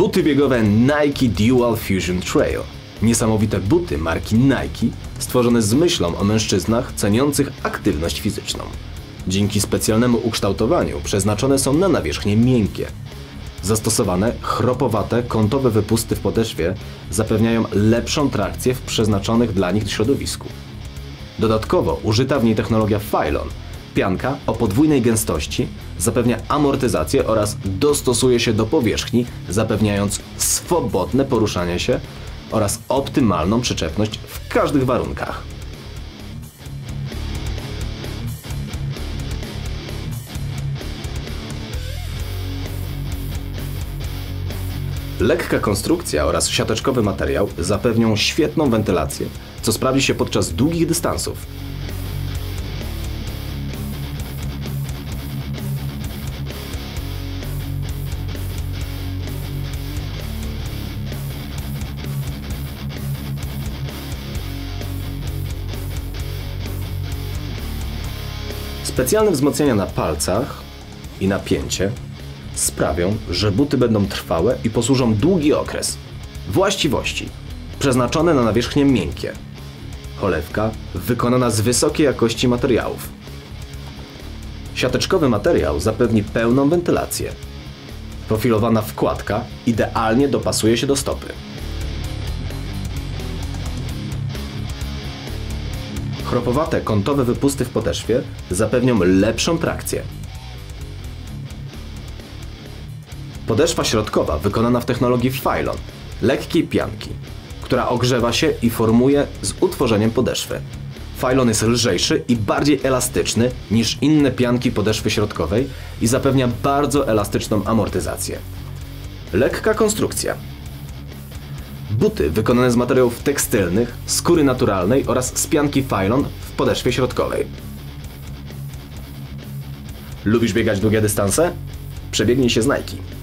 Buty biegowe Nike Dual Fusion Trail. Niesamowite buty marki Nike, stworzone z myślą o mężczyznach ceniących aktywność fizyczną. Dzięki specjalnemu ukształtowaniu przeznaczone są na nawierzchnie miękkie. Zastosowane chropowate, kątowe wypusty w podeszwie zapewniają lepszą trakcję w przeznaczonych dla nich środowisku. Dodatkowo użyta w niej technologia Phylon, pianka o podwójnej gęstości, zapewnia amortyzację oraz dostosuje się do powierzchni, zapewniając swobodne poruszanie się oraz optymalną przyczepność w każdych warunkach. Lekka konstrukcja oraz siateczkowy materiał zapewnią świetną wentylację, co sprawdzi się podczas długich dystansów. Specjalne wzmocnienia na palcach i napięcie sprawią, że buty będą trwałe i posłużą długi okres. Właściwości. Przeznaczone na nawierzchnie miękkie. Cholewka wykonana z wysokiej jakości materiałów. Siateczkowy materiał zapewni pełną wentylację. Profilowana wkładka idealnie dopasuje się do stopy. Chropowate kątowe wypusty w podeszwie zapewnią lepszą trakcję. Podeszwa środkowa wykonana w technologii Phylon, lekkiej pianki, która ogrzewa się i formuje z utworzeniem podeszwy. Phylon jest lżejszy i bardziej elastyczny niż inne pianki podeszwy środkowej i zapewnia bardzo elastyczną amortyzację. Lekka konstrukcja. Buty wykonane z materiałów tekstylnych, skóry naturalnej oraz z pianki Phylon w podeszwie środkowej. Lubisz biegać długie dystanse? Przebiegnij się z Nike.